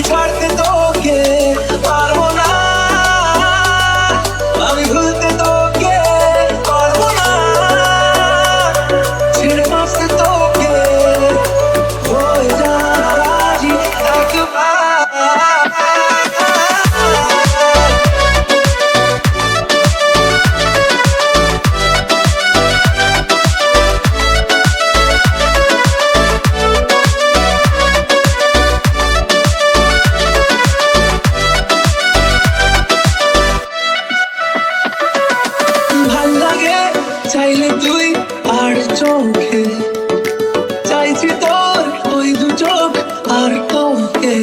y parte toque. চাইলে তুই আর চোখে। চাইছি তোর ওই দু চোখ আর তোকে